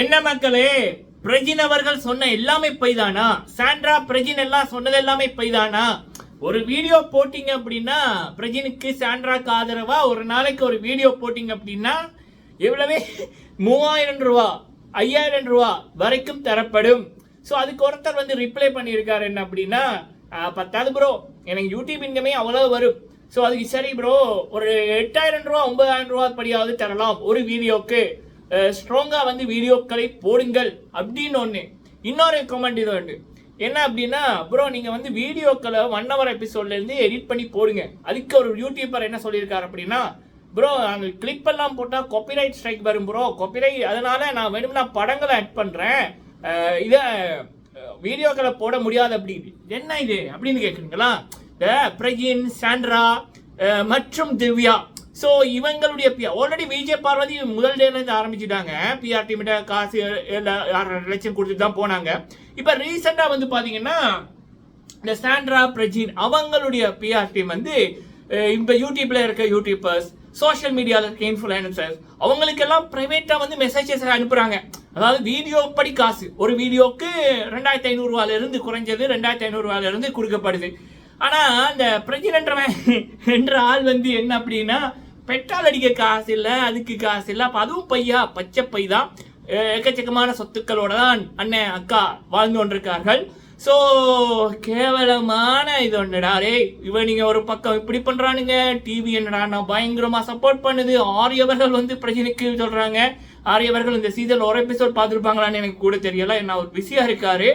என்ன மக்களே பிரஜின் அவர்கள் சொன்ன எல்லாமே பொய்தானா? சாண்ட்ரா பிரஜின் எல்லாம் சொன்னது எல்லாமே பொய்தானா? ஒரு வீடியோ போட்டிங்க அப்படின்னா பிரஜினுக்கு சாண்ட்ராக்கு ஆதரவா ஒரு நாளைக்கு ஒரு வீடியோ போட்டிங்க அப்படின்னா எவ்வளவே? மூவாயிரம் ரூபா ஐயாயிரம் ரூபா வரைக்கும் தரப்படும். ஸோ அதுக்கு ஒருத்தர் வந்து ரிப்ளை பண்ணியிருக்காரு என்ன அப்படின்னா பத்தாவது பத்தாது ப்ரோ எனக்கு யூடியூப் இன்கமே அவ்வளோ வரும். ஸோ அதுக்கு சரி ப்ரோ ஒரு எட்டாயிரம் ரூபா ஒன்பதாயிரம் ரூபா படியாவது தரலாம் ஒரு வீடியோக்கு. ஸ்ட்ராங்காக வந்து வீடியோக்களை போடுங்கள் அப்படின்னு ஒன்று இன்னொரு கமெண்ட் இது உண்டு என்ன அப்படின்னா ப்ரோ நீங்கள் வந்து வீடியோக்களை ஒன் ஹவர் எபிசோட்லேருந்து எடிட் பண்ணி போடுங்க. அதுக்கு ஒரு யூடியூபர் என்ன சொல்லியிருக்காரு அப்படின்னா ப்ரோ அந்த கிளிப் எல்லாம் போட்டால் காப்பிரைட் ஸ்ட்ரைக் வரும் ப்ரோ காப்பிரைட் அதனால் நான் வேணும்னா படங்களை ஆட் பண்ணுறேன் இதை வீடியோக்களை போட முடியாது அப்படின்னு. என்ன இது? அப்படின்னு கேட்குறீங்களா இந்த பிரகின் சாண்ட்ரா மற்றும் திவ்யா. ஸோ இவங்களுடைய ஆல்ரெடி விஜய் பார்வதி முதல் டேலேருந்து ஆரம்பிச்சுட்டாங்க. பிஆர்டி மிட்ட காசு எல்லா- ஆறரை லட்சம் கொடுத்துட்டு தான் போனாங்க. இப்போ ரீசெண்டாக வந்து பார்த்தீங்கன்னா இந்த சாண்ட்ரா பிரஜின் அவங்களுடைய பிஆர் டீம் வந்து இப்போ யூடியூப்ல இருக்க யூடியூபர்ஸ் சோஷியல் மீடியாவில் இருக்க இன்ஃபுளுசர்ஸ் அவங்களுக்கெல்லாம் ப்ரைவேட்டாக வந்து மெசேஜஸ் அனுப்புகிறாங்க அதாவது வீடியோ படி காசு. ஒரு வீடியோக்கு ரெண்டாயிரத்தி ஐநூறுவால இருந்து குறைஞ்சது ரெண்டாயிரத்தி ஐநூறுரூவாலேருந்து கொடுக்கப்படுது. ஆனால் அந்த பிரஜினன்றவன் என்ற ஆள் வந்து என்ன அப்படின்னா பெட்ரோல் அடிக்க காசு இல்லை அதுக்கு காசு இல்லை. அப்போ அதுவும் பையா? பச்சை பை தான். எக்கச்சக்கமான சொத்துக்களோட தான் அண்ணன் அக்கா வாழ்ந்து கொண்டிருக்கார்கள். ஸோ கேவலமான இது ஒன்றுடா ரே இவன் நீங்கள் ஒரு பக்கம் இப்படி பண்ணுறானுங்க டிவி என்னடா நான் பயங்கரமாக சப்போர்ட் பண்ணுது. ஆரியவர்கள் வந்து பிரச்சனைக்கு சொல்கிறாங்க ஆரியவர்கள் இந்த சீசன் ஒரு எபிசோட் பார்த்துருப்பாங்களான்னு எனக்கு கூட தெரியல. என்ன ஒரு பிஸியாக இருக்காரு.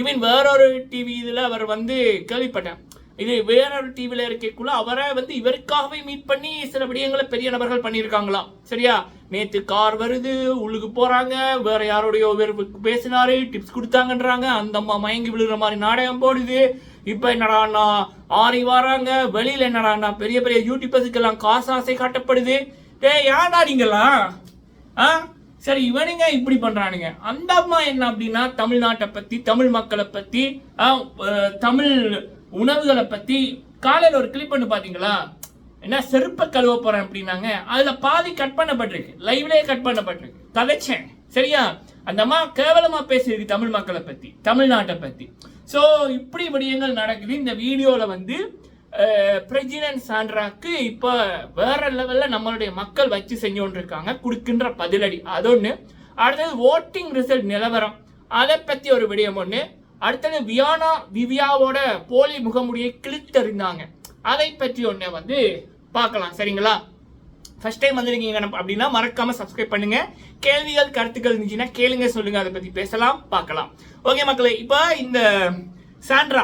ஈவன் வேறொரு டிவி இதில் அவர் வந்து கேள்விப்பட்டேன். இது வேறொரு டிவியில் இருக்கக்குள்ள அவரை வந்து இவருக்காகவே மீட் பண்ணி சில விடயங்களை பெரிய நபர்கள் பண்ணியிருக்காங்களாம். சரியா? நேத்து கார் வருது உள்ளுக்கு போறாங்க வேற யாரோடைய பேசினாரு டிப்ஸ் கொடுத்தாங்கன்றாங்க அந்த அம்மா மயங்கி விழுகிற மாதிரி நாடகம் போடுது. இப்ப என்னடாண்ணா ஆறி வராங்க வெளியில என்னடாண்ணா பெரிய பெரிய யூடியூபர்ஸுக்கெல்லாம் காசு ஆசை காட்டப்படுது. டே ஏன்டா நீங்களாம் ஆ? சரி இவனுங்க இப்படி பண்றானுங்க? அந்த அம்மா என்ன அப்படின்னா தமிழ்நாட்டை பத்தி தமிழ் மக்களை பத்தி ஆ, தமிழ் உணவுகளை பற்றி காலையில் ஒரு கிளிப் பண்ணு பார்த்தீங்களா என்ன செருப்பை கழுவ போகிறேன் அப்படின்னாங்க. அதில் பாதி கட் பண்ணப்பட்டிருக்கு. லைவ்லேயே கட் பண்ணப்பட்டிருக்கு. தலைச்சேன் சரியா? அந்த அம்மா கேவலமாக பேசியிருக்கு தமிழ் மக்களை பற்றி தமிழ்நாட்டை பற்றி ஸோ இப்படி விடயங்கள் நடக்குது. இந்த வீடியோவில் வந்து பிரஜினன் சாண்ட்ராக்கு இப்போ வேற லெவலில் நம்மளுடைய மக்கள் வச்சு செஞ்சு கொண்டிருக்காங்க கொடுக்கின்ற பதிலடி. அதொன்று அடுத்தது ஓட்டிங் ரிசல்ட் நிலவரம். அதை பற்றி ஒரு விடயம் ஒன்று அடுத்தது வியானா விவியாவோட போலி முகமுடியை கிழித்தறிந்தாங்க. அதை பற்றி ஒன்று வந்து பார்க்கலாம். சரிங்களா? ஃபர்ஸ்ட் டைம் வந்துருக்கீங்க அப்படின்னா மறக்காம சப்ஸ்கிரைப் பண்ணுங்க. கேள்விகள் கருத்துக்கள் இருந்துச்சுன்னா கேளுங்க சொல்லுங்க. அதை பற்றி பேசலாம் பார்க்கலாம். ஓகே மக்களே இப்போ இந்த சாண்ட்ரா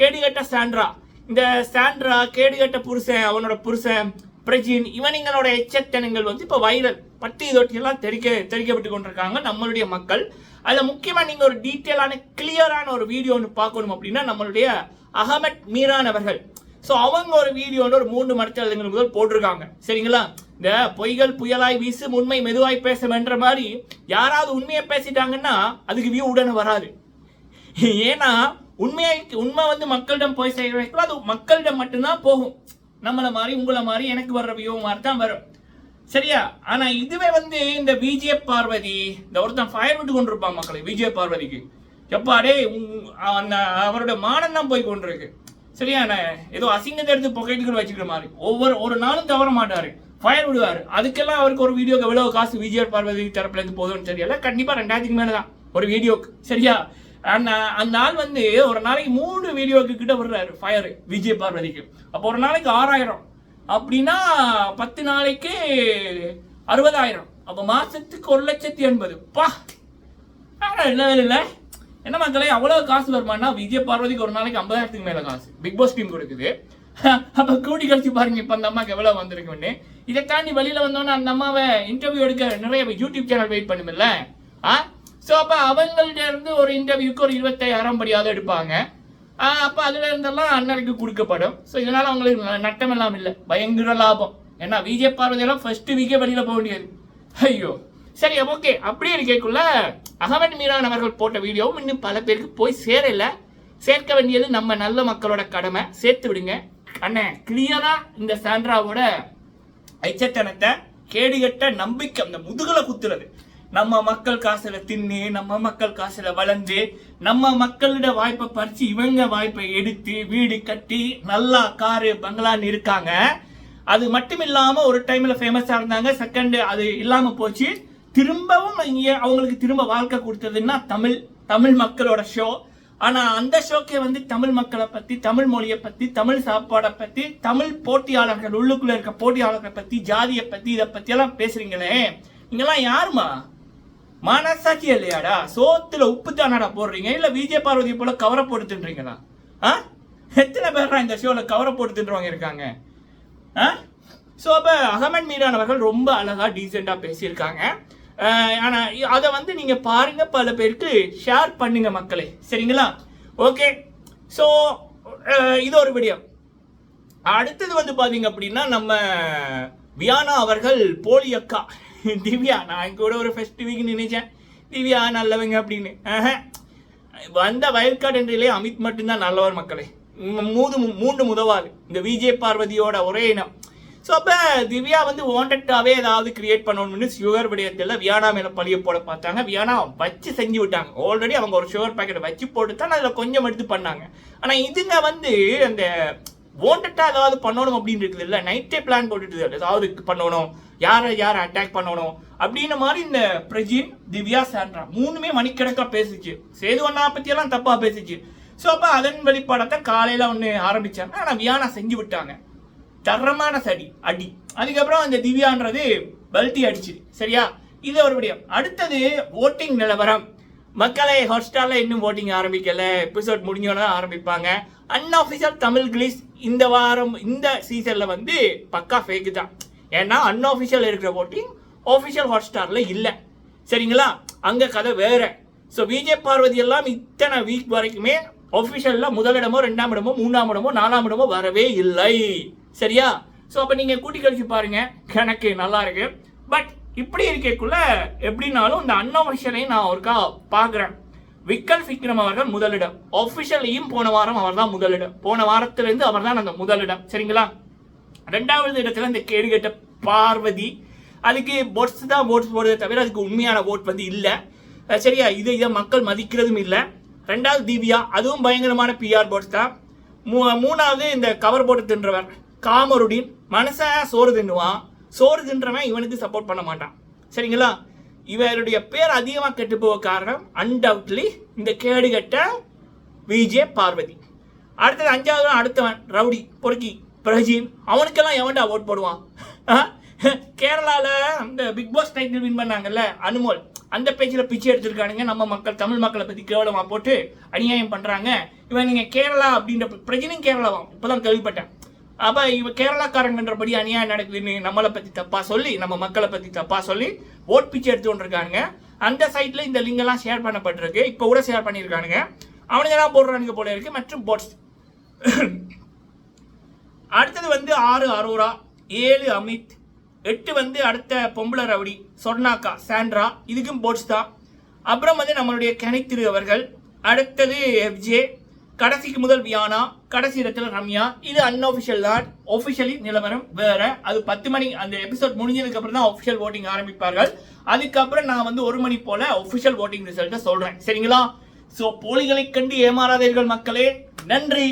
கேடுகட்ட சாண்ட்ரா. இந்த சாண்ட்ரா கேடுகட்ட புருஷன் அவனோட புருஷன் பிரஜின் இவனிங்களோட எச்சத்தனங்கள் வந்து இப்போ வைரல் பட்டி தொட்டியெல்லாம் தெரிக்க தெரிக்கப்பட்டு கொண்டிருக்காங்க நம்மளுடைய மக்கள். அதில் முக்கியமாக நீங்கள் ஒரு டீட்டெயிலான கிளியரான ஒரு வீடியோ ஒன்று பார்க்கணும் அப்படின்னா நம்மளுடைய அகமட் மீரான் அவர்கள். ஸோ அவங்க ஒரு வீடியோன்னு ஒரு மூன்று மணித்தளங்கள் முதல் போட்டிருக்காங்க. சரிங்களா? இந்த பொய்கள் புயலாய் வீசு உண்மை மெதுவாய் பேசுமென்ற மாதிரி யாராவது உண்மையை பேசிட்டாங்கன்னா அதுக்கு வியூ உடனே வராது. ஏன்னா உண்மையை உண்மை வந்து மக்களிடம் போய் செய்ய வைக்கலாம் அது மக்களிடம் மட்டும்தான் போகும். நம்மளை மாதிரி உங்களை மாதிரி எனக்கு வர்ற வியூ மாதிரி தான் வரும். சரியா? ஆனா இதுவே வந்து இந்த விஜய பார்வதி இந்த ஒருத்தன் ஃபயர் விட்டு கொண்டிருப்பான் மக்களை விஜய பார்வதிக்கு. எப்பாடே அந்த அவரோட மானம் தான் போய் கொண்டிருக்கு. சரியா? ஏதோ அசிங்கத்தை எடுத்து பொக்கெட்டுக்குள்ள வச்சுக்கிற மாதிரி. ஒவ்வொரு ஒரு நாளும் தவற மாட்டாரு. ஃபயர் விடுவார். அதுக்கெல்லாம் அவருக்கு ஒரு வீடியோக்கு எவ்வளவு காசு விஜய பார்வதி தரப்புல இருந்து போதும்னு தெரியல. கண்டிப்பா ரெண்டாயிரத்துக்கு மேலே தான் ஒரு வீடியோக்கு சரியா? அந்த அந்த ஆள் வந்து ஒரு நாளைக்கு மூணு வீடியோக்கு கிட்ட விடுறாரு ஃபயர் விஜய் பார்வதிக்கு. அப்போ ஒரு நாளைக்கு ஆறாயிரம். அப்படின்னா பத்து நாளைக்கு அறுபதாயிரம். அப்போ மாதத்துக்கு ஒரு லட்சத்தி எண்பது. பா! ஆனா என்ன இல்லை? என்ன மக்களே அவ்வளோ காசு வருமானா? விஜய் பார்வதிக்கு ஒரு நாளைக்கு ஐம்பதாயிரத்துக்கு மேலே காசு. பிக் பாஸ் டீம் கொடுக்குது. அப்போ கூடி கழிச்சு பாருங்க இப்போ அந்த அம்மாவுக்கு எவ்வளோ வந்திருக்குன்னு இதை தாண்டி வெளியில் வந்தோன்னே அந்த அம்மாவை இன்டர்வியூ எடுக்க நிறைய யூடியூப் சேனல் வெயிட் பண்ணுமில்ல? ஆ? ஸோ அப்போ அவங்கள்ட்ட இருந்து ஒரு இன்டர்வியூக்கு ஒரு இருபத்தாயிரம் படியாவது எடுப்பாங்க. அப்போ அதில் இருந்தெல்லாம் அண்ணனுக்கு கொடுக்கப்படும். ஸோ இதனால் அவங்களுக்கு ந- நட்டம் எல்லாம் இல்லை. பயங்கர லாபம். ஏன்னா விஜய் பார்வதியெல்லாம் ஃபஸ்ட்டு ஃபர்ஸ்ட் வீக்கே போக வேண்டியது. ஐயோ. சரி ஓகே அப்படியே இருக்கக்குள்ள அகமது மீரான் அவர்கள் போட்ட வீடியோவும் இன்னும் பல பேருக்கு போய் சேரல. சேர்க்க வேண்டியது நம்ம நல்ல மக்களோட கடமை. சேர்த்து விடுங்க. அண்ணே கிளியரா இந்த சாண்ட்ராவோட ஐச்சத்தனத்தை கேடுகட்ட நம்பிக்கை அந்த முதுகலை குத்துறது. நம்ம மக்கள் காசுல தின்னு நம்ம மக்கள் காசுல வளர்ந்து நம்ம மக்களோட வாய்ப்பை பறிச்சு இவங்க வாய்ப்பை எடுத்து வீடு கட்டி நல்லா காரு பங்களான்னு இருக்காங்க. அது மட்டும் இல்லாம ஒரு டைம்ல ஃபேமஸா இருந்தாங்க. செகண்ட் அது இல்லாம போச்சு. திரும்பவும் இங்கே அவங்களுக்கு திரும்ப வாழ்க்கை கொடுத்ததுன்னா தமிழ் தமிழ் மக்களோட ஷோ ஆனா அந்த ஷோக்கே வந்து தமிழ் மக்களை பத்தி தமிழ் மொழியை பத்தி தமிழ் சாப்பாடை பத்தி தமிழ் போட்டியாளர்கள் உள்ளுக்குள்ள இருக்க போட்டியாளர்களை பத்தி ஜாதியை பத்தி இதை பத்தி எல்லாம் பேசுறீங்களே. நீங்கெல்லாம் யாருமா மனசாட்சி இல்லையாடா சோத்துல உப்பு போடுறீங்க? இல்ல விஜய் பார்வதி போல கவரை போட்டு தின்றீங்களா? ஆ? எத்தனை பேர் இந்த ஷோல கவரை போட்டு தின்றவங்க இருக்காங்க? ஆ? ஸோ அப்போ அகமன் மீரானவர்கள் ரொம்ப அழகாக டீசெண்டாக பேசியிருக்காங்க. ஆனால் அதை வந்து நீங்கள் பாருங்கள் பல பேருக்கு ஷேர் பண்ணுங்க மக்களே. சரிங்களா? ஓகே ஸோ இது ஒரு விடியம் அடுத்தது வந்து பார்த்தீங்க அப்படின்னா நம்ம வியானா அவர்கள் போலி அக்கா. திவ்யா நான் கூட ஒரு ஃபர்ஸ்ட் வீக் நினைச்சேன். திவ்யா நல்லவங்க அப்படின்னு. வந்த வயல்காடு என்றிலே அமித் மட்டும்தான் நல்லவர் மக்களே. மூது மூன்று முதவாள். இந்த விஜய் பார்வதியோட ஒரே இனம். ஸோ அப்போ திவ்யா வந்து வாண்டட்டாகவே ஏதாவது கிரியேட் பண்ணணும்னு சுகர் விடயத்தில் வியானா மேலே பழிய போட பார்த்தாங்க. வியானா வச்சு செஞ்சு விட்டாங்க. ஆல்ரெடி அவங்க ஒரு சுகர் பேக்கெட் வச்சு போட்டு தான் அதில் கொஞ்சம் எடுத்து பண்ணாங்க. ஆனால் இதுங்க வந்து அந்த வாண்டட்டா ஏதாவது பண்ணணும் அப்படின்னு இருக்குது இல்லை? நைட்டே பிளான் போட்டுட்டு ஏதாவது பண்ணணும். யாரை யாரை அட்டாக் பண்ணணும்? அப்படின்ற மாதிரி இந்த பிரஜின் திவ்யா சாண்ட்ரா மூணுமே மணிக்கணக்கா பேசிச்சு. சேது ஒன்னா பத்தியெல்லாம் தப்பா பேசிச்சு. ஸோ அப்போ அதன் வெளிப்பாடத்தை காலையில ஒன்று ஆரம்பிச்சாங்க. ஆனால் வியானா செஞ்சு விட்டாங்க. தரமான சடி அடி. அதுக்கப்புறம் அந்த திவ்யான்றது பல்ட்டி அடிச்சு. சரியா? இது ஒரு விடயம். அடுத்தது ஓட்டிங் நிலவரம். மக்களை ஹாட்ஸ்டாரில் இன்னும் ஓட்டிங் ஆரம்பிக்கல. எபிசோட் முடிஞ்சோன்னு ஆரம்பிப்பாங்க. அன்ஆஃபிஷியல் தமிழ் கிளிஸ் இந்த வாரம் இந்த சீசனில் வந்து பக்கா ஃபேக்கு தான். ஏன்னா அன்ஆஃபிஷியல் இருக்கிற போட்டிங் ஆஃபிஷியல் ஹாட்ஸ்டார்ல இல்லை. சரிங்களா? அங்கே கதை வேறு. ஸோ விஜய் பார்வதி எல்லாம் இத்தனை வீக் வரைக்குமே ஆஃபிஷியலில் முதலிடமோ ரெண்டாம் இடமோ மூணாம் இடமோ நாலாம் இடமோ வரவே இல்லை. சரியா? ஸோ அப்போ நீங்கள் கூட்டி கழிச்சு பாருங்கள் கணக்கு நல்லா இருக்கு. பட் இப்படி இருக்கக்குள்ள எப்படினாலும் இந்த அன்அஃபிஷியலையும் நான் ஒருக்கா பார்க்குறேன். விக்கல் விக்ரம் அவர்கள் முதலிடம். ஒஃபிஷியலையும் போன வாரம் அவர் தான் முதலிடம். போன வாரத்திலிருந்து அவர் தான் அந்த முதலிடம். சரிங்களா? ரெண்டாவது இடத்துல இந்த கேடுகட்ட பார்வதி அதுக்கு போட்ஸ் தான் ஓட்ஸ் போடுறதை தவிர அதுக்கு உண்மையான ஓட் வந்து இல்லை. சரியா? இது இதை மக்கள் மதிக்கிறதும் இல்லை. ரெண்டாவது திவ்யா அதுவும் பயங்கரமான பிஆர் போட்ஸ் தான். மூ மூணாவது இந்த கவர் போட்டு தின்றவர் காமருடின். மனசன் சோறு தின்னுவான். சோறு தின்றவன் இவனுக்கு சப்போர்ட் பண்ண மாட்டான். சரிங்களா? இவருடைய பேர் அதிகமாக கெட்டு போக காரணம் அன்டவுட்லி இந்த கேடுகட்ட விஜே பார்வதி. அடுத்தது அஞ்சாவது அடுத்தவன் ரவுடி பொறுக்கி பிரஜீன் அவனுக்கெல்லாம் எவன்டா ஓட் போடுவான்? கேரளாவில் அந்த பிக் பாஸ் டைட்டில் வின் பண்ணாங்கல்ல அனுமோல். அந்த பேச்சில் பிச்சை எடுத்திருக்கானுங்க. நம்ம மக்கள் தமிழ் மக்களை பற்றி கேவலமாக போட்டு அநியாயம் பண்ணுறாங்க இவன் நீங்கள் கேரளா அப்படின்ற பிரஜினும் கேரளாவாம் இப்பதான் கேள்விப்பட்டேன். அப்ப இவ கேரளாக்காரங்கன்றபடி அநியாயம் நடக்குதுன்னு நம்மளை பத்தி தப்பா சொல்லி நம்ம மக்களை பத்தி தப்பா சொல்லி ஓட் பிச்சை எடுத்து கொண்டிருக்கானுங்க அந்த சைட்ல இந்த லிங்க் எல்லாம் ஷேர் பண்ணப்பட்டிருக்கு. இப்போ கூட ஷேர் பண்ணியிருக்கானுங்க. அவனுங்க தான் போடுறானுங்க போல இருக்கு மற்றும் போட்ஸ் அடுத்தது வந்து ஆறு அரோரா ஏழு அமித் எட்டு வந்து அடுத்த பொம்பளை ரவுடி சொர்ணாக்கா சாண்ட்ரா. இதுக்கும் போட்ஸ் தான். அப்புறம் வந்து நம்மளுடைய கணித்திரு அவர்கள். அடுத்தது எஃப்ஜே கடைசிக்கு முதல் வியானா கடைசி இடத்துல ரம்யா. இது அன்அஃபிஷியல் தான். ஒஃபிஷியலி நிலவரம் வேற. அது பத்து மணி அந்த எபிசோட் முடிஞ்சதுக்கு அப்புறம் தான் ஒஃபிஷியல் ஓட்டிங் ஆரம்பிப்பார்கள். அதுக்கப்புறம் நான் வந்து ஒரு மணி போல ஒஃபிஷியல் ஓட்டிங் ரிசல்ட்டை சொல்றேன். சரிங்களா? ஸோ போலிகளை கண்டு ஏமாறாதீர்கள் மக்களே. நன்றி.